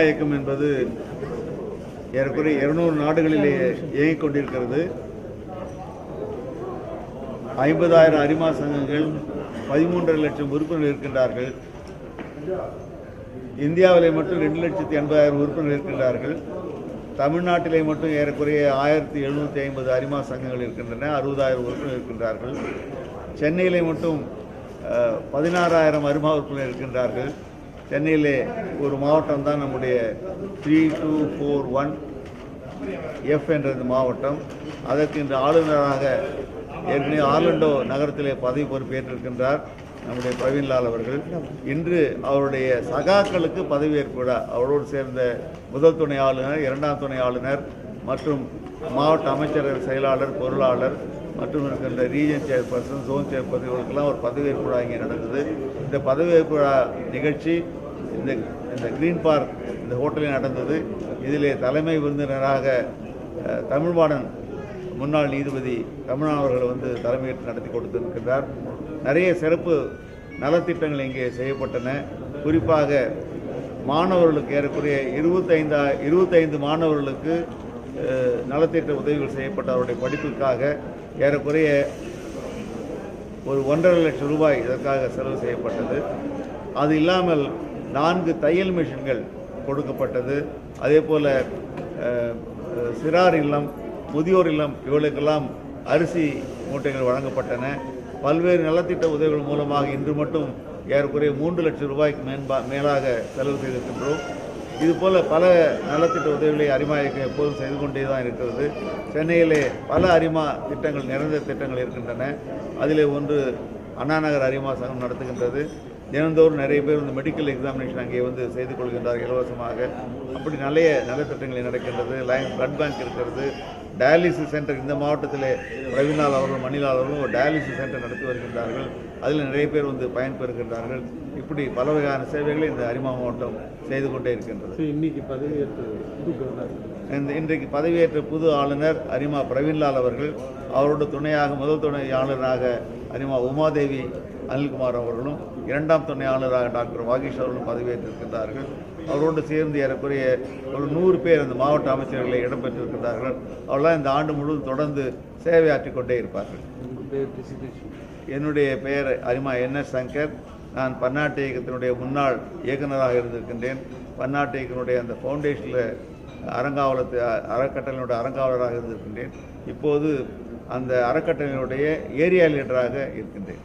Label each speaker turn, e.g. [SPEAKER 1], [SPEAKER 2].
[SPEAKER 1] இயக்கம் என்பது ஏறக்குறைய இருநூறு நாடுகளிலே இயங்கிக் கொண்டிருக்கிறது. ஐம்பதாயிரம் அரிமா சங்கங்கள் பதிமூன்றரை லட்சம் உறுப்பினர்கள் இருக்கின்றார்கள். இந்தியாவிலே மட்டும் ரெண்டு லட்சத்தி எண்பதாயிரம் உறுப்பினர்கள் இருக்கின்றார்கள். தமிழ்நாட்டிலே மட்டும் ஏறக்குறைய ஆயிரத்தி எழுநூற்றி ஐம்பது அரிமா சங்கங்கள் இருக்கின்றன அறுபதாயிரம் உறுப்பினர் இருக்கின்றார்கள். சென்னையிலே மட்டும் பதினாறாயிரம் அரிமா உறுப்பினர் இருக்கின்றார்கள். சென்னையிலே ஒரு மாவட்டம் தான் நம்முடைய three two four one F என்றது மாவட்டம். அதற்கு இன்று ஆளுநராக ஏற்கனவே ஆர்லண்டோ நகரத்திலே பதவி பொறுப்பேற்றிருக்கின்றார் நம்முடைய பிரவீன்லால் அவர்கள். இன்று அவருடைய சகாக்களுக்கு பதவியேற்பு விழா. அவரோடு சேர்ந்த முதல் துணை ஆளுநர் இரண்டாம் துணை ஆளுநர் மற்றும் மாவட்ட அமைச்சரவை செயலாளர் பொருளாளர் மற்றும் இருக்கின்ற ரீஜன் சேர்பர்சன் ஜோன் சேர்பர்சன் இவர்களுக்கெல்லாம் ஒரு பதவியேற்பு விழா இங்கே நடந்தது. இந்த பதவியேற்பு விழா நிகழ்ச்சி இந்த இந்த கிரீன் பார்க் இந்த ஹோட்டலில் நடந்தது. இதிலே தலைமை விருந்தினராக தமிழ்வாணன் முன்னாள் நீதிபதி தமிழ்நாடு அவர்கள் வந்து தலைமையேற்று நடத்தி கொடுத்திருக்கிறார் நிறைய சிறப்பு நலத்திட்டங்கள் இங்கே செய்யப்பட்டன. குறிப்பாக மாணவர்களுக்கு ஏறக்குறைய இருபத்தைந்தா இருபத்தைந்து மாணவர்களுக்கு நலத்திட்ட உதவிகள் செய்யப்பட்ட அவருடைய படிப்புக்காக ஏறக்குறைய ஒரு ஒன்றரை லட்சம் ரூபாய் இதற்காக செலவு செய்யப்பட்டது. அது இல்லாமல் நான்கு தையல் மிஷின்கள் கொடுக்கப்பட்டது. அதே போல் சிறார் இல்லம் முதியோர் இல்லம் இவர்களுக்கெல்லாம் அரிசி மூட்டைகள் வழங்கப்பட்டன. பல்வேறு நலத்திட்ட உதவிகள் மூலமாக இன்று மட்டும் ஏறக்குறைய மூன்று லட்சம் ரூபாய்க்கு மேன்பா மேலாக செலவு செய்திருக்கின்றோம். இதுபோல் பல நலத்திட்ட உதவிகளை அரிமா இயக்கம் எப்போதும் செய்து கொண்டே தான் இருக்கிறது. சென்னையிலே பல அரிமா திட்டங்கள் நிறைந்த திட்டங்கள் இருக்கின்றன. அதிலே ஒன்று அண்ணாநகர் அரிமா சங்கம் நடத்துகின்றது. தினந்தோறும் நிறைய பேர் வந்து மெடிக்கல் எக்ஸாமினேஷன் அங்கே வந்து செய்து கொள்கின்றார்கள் இலவசமாக. அப்படி நிறைய நலத்திட்டங்கள் நடக்கின்றது. லைன் பிளட் பேங்க் இருக்கிறது. டயாலிசிஸ் சென்டர் இந்த மாவட்டத்திலே ரவிலால் அவர்களும் மணிலால் அவர்களும் ஒரு டயாலிசிஸ் சென்டர் நடத்தி வருகின்றார்கள். அதில் நிறைய பேர் வந்து பயன்பெறுகின்றார்கள் இப்படி பல வகையான சேவைகளை இந்த அரிமா மாவட்டம் செய்து கொண்டே இருக்கின்றது.
[SPEAKER 2] இன்னைக்கு பதவியேற்று
[SPEAKER 1] இந்த இன்றைக்கு பதவியேற்ற புது ஆளுநர் அரிமா பிரவீன்லால் அவர்கள் அவரோட துணையாக முதல் துணை ஆளுநராக அரிமா உமாதேவி அனில்குமார் அவர்களும் இரண்டாம் துணை ஆளுநராக டாக்டர் வாகீஷ் அவர்களும் பதவியேற்றிருக்கின்றார்கள். அவரோடு சேர்ந்து ஏறக்குறைய ஒரு நூறு பேர் அந்த மாவட்ட அமைச்சர்களை இடம்பெற்றிருக்கின்றார்கள். அவர்களாம் இந்த ஆண்டு முழுவதும் தொடர்ந்து சேவையாற்றிக் கொண்டே இருப்பார்கள். என்னுடைய பெயர் அரிமா என் எஸ் சங்கர். நான் பன்னாட்டு இயக்கத்தினுடைய முன்னாள் இயக்குநராக இருந்திருக்கின்றேன். பன்னாட்டு இயக்கத்தினுடைய அந்த ஃபவுண்டேஷனில் அரங்காவலத்து அறக்கட்டளையினுடைய அரங்காவலராக இருந்திருக்கின்றேன். இப்போது அந்த அறக்கட்டளையினுடைய ஏரியா லீடராக இருக்கின்றேன்.